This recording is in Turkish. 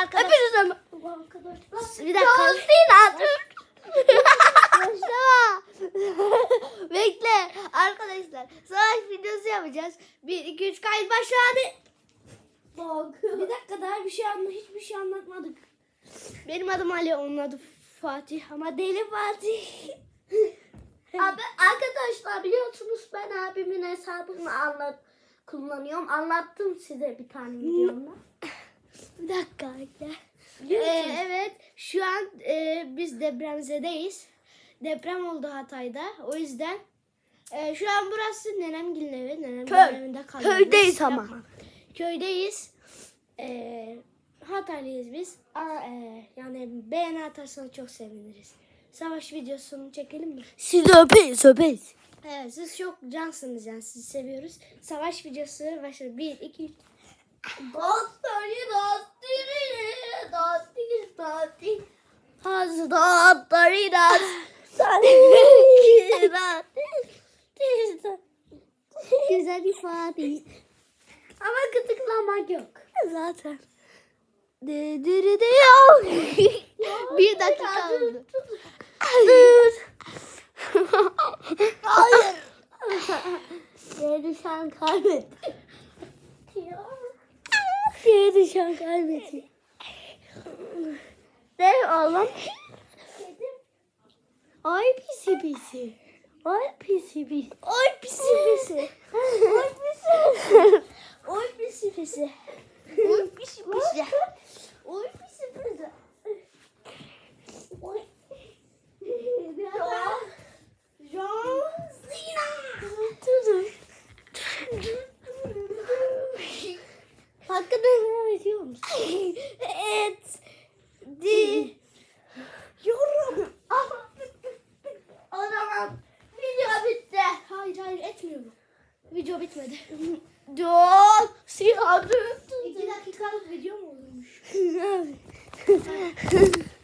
arkadaşlar. Merhaba arkadaşlar. Bir dakika. Dostina dur. Bekle. Arkadaşlar savaş videosu yapacağız. 1, 2, 3 kayıt başladı. Bak. Bir dakika daha bir şey anla hiçbir şey anlatmadık. Benim adım Ali, onun adı Fatih ama deli Fatih. Abi arkadaşlar biliyorsunuz ben abimin hesabını anlat kullanıyorum. Anlattım size bir tane videomda. Bir dakika bekle. Ee, evet şu an e, biz depremzedeyiz. Deprem oldu Hatay'da. O yüzden e, şu an burası Nenemgil'in evi. Nenemgil'in Köy. evinde kalıyoruz. Köydeyiz ama. Yapma. Köydeyiz. E, Hataylıyız biz. Aa, e, yani beğeni atarsanız çok seviniriz. Savaş videosunu çekelim mi? Sizi öpeyiz öpeyiz. Evet siz çok cansınız yani sizi seviyoruz. Savaş videosu başladı. 1, 2, 3. Dostları dostları dostları dostları Haz dostları dostları Güzel ifade. Ama gıdıklamak yok. Zaten. De, de, de, de, yok. Bir dakika oldu. Dur. Hayır. Yere düşen kaybetti. Yere düşen kaybetti. Ne oğlum? Ay pisi pisi. Ay pisi pisi. Ay pisi pisi. Ay pisi. Ay pisi pisi. Oy pisi pisi. Oy pisi pisi. Hakkında ne ediyor musun? Et. Di. Yorum. O zaman video bitti. Hayır hayır etmiyor bu. Video bitmedi. Dur. Siyah İki dakikalık video mu olurmuş?